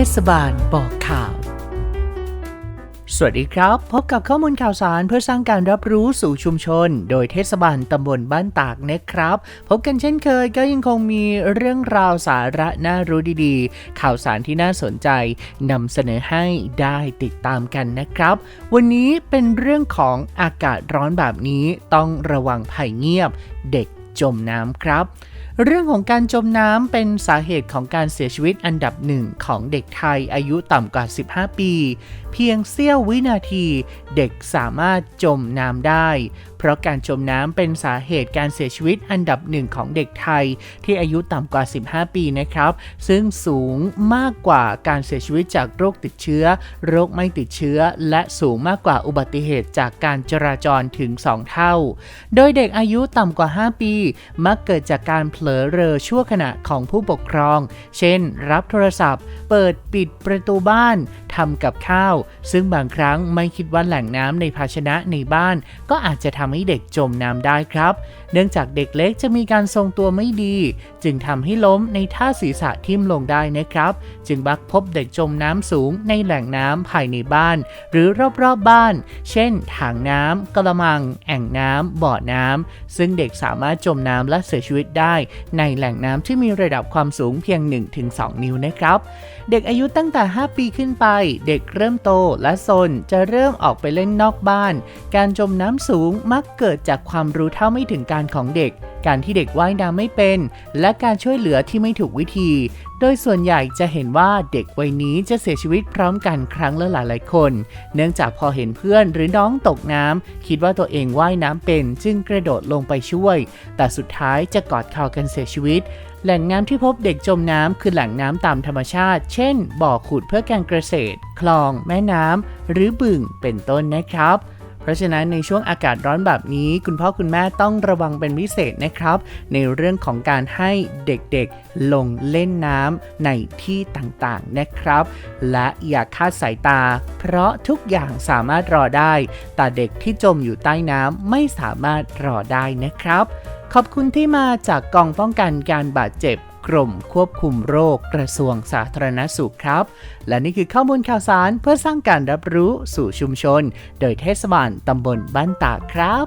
ทศบาลบอกข่าว สวัสดีครับ พบกับข้อมูลข่าวสารเพื่อสร้างการรับรู้สู่ชุมชน โดยเทศบาลตำบลบ้านตากนะครับ พบกันเช่นเคยก็ยังคงมีเรื่องราวสาระน่ารู้ดีๆ ข่าวสารที่น่าสนใจนำเสนอให้ได้ติดตามกันนะครับ วันนี้เป็นเรื่องของอากาศร้อนแบบนี้ต้องระวังภัยเงียบ เด็กจมน้ำครับ เรื่องของการจมน้ำเป็นสาเหตุของการเสียชีวิตอันดับหนึ่งของเด็กไทยอายุต่ำกว่า 15 ปี เพียงเสี้ยววินาทีเด็กสามารถจมน้ำได้ เพราะการจมน้ำเป็นสาเหตุการเสียชีวิตอันดับหนึ่งของเด็กไทย ที่อายุต่ำกว่า 15 ปีนะครับ ซึ่งสูงมากกว่าการเสียชีวิตจากโรคติดเชื้อ โรคไม่ติดเชื้อ และสูงมากกว่าอุบัติเหตุจากการจราจรถึง 2 เท่า โดยเด็กอายุต่ำกว่า 5 ปี มักเกิดจากการเผลอเรอชั่วขณะของผู้ปกครอง เช่น รับโทรศัพท์ เปิดปิดประตูบ้าน ทำกับข้าว ซึ่งบางครั้งไม่คิดว่าแหล่งน้ำในภาชนะในบ้าน ก็อาจจะทำให้เด็กจมน้ำได้ครับ เนื่องจากเด็กเล็กจะมีการทรงตัวไม่ดี จึงทำให้ล้มในท่าศีรษะทิ่มลงได้นะครับ จึงมักพบเด็กจมน้ำสูงในแหล่งน้ำภายในบ้าน หรือรอบๆบบ้าน เช่นถังน้ำกระมัง แอ่งน้ำบ่อน้ำซึ่งเด็กสามารถจมน้ำและเสียชีวิตได้ ในแหล่งน้ำที่มีระดับความสูงเพียง 1-2 นิ้วนะครับ เด็กอายุตั้งแต่ 5 ปีขึ้นไปเด็กเริ่มโตและซนจะเริ่มออกไปเล่นนอกบ้าน การจมน้ำสูงมักเกิดจากความรู้เท่าไม่ถึงการของเด็ก การที่เด็กว่ายน้ำไม่เป็น และการช่วยเหลือที่ไม่ถูกวิธี โดยส่วนใหญ่จะเห็นว่าเด็กวัยนี้จะเสียชีวิตพร้อมกันครั้งละหลายๆคน เนื่องจากพอเห็นเพื่อนหรือน้องตกน้ำคิดว่าตัวเองว่ายน้ำเป็น จึงกระโดดลงไปช่วย แต่สุดท้ายจะกอดเข่ากันเสียชีวิต แหล่งน้ำที่พบเด็กจมน้ำคือแหล่งน้ำตามธรรมชาติ เช่น บ่อขุดเพื่อการเกษตร คลอง แม่น้ำ หรือบึง เป็นต้นนะครับ เพราะฉะนั้นในช่วงอากาศร้อนแบบนี้ คุณพ่อคุณแม่ต้องระวังเป็นพิเศษนะครับ ในเรื่องของการให้เด็กๆ ลงเล่นน้ำในที่ต่างๆนะครับ และอย่าคาดสายตา เพราะทุกอย่างสามารถรอได้ แต่เด็กที่จมอยู่ใต้น้ำไม่สามารถรอได้นะครับ ขอบคุณที่มาจากกองป้องกันการบาดเจ็บ กรมควบคุมโรคกระทรวงสาธารณสุขครับ และนี่คือข้อมูลข่าวสารเพื่อสร้างการรับรู้สู่ชุมชน โดยเทศบาลตำบลบ้านตากครับ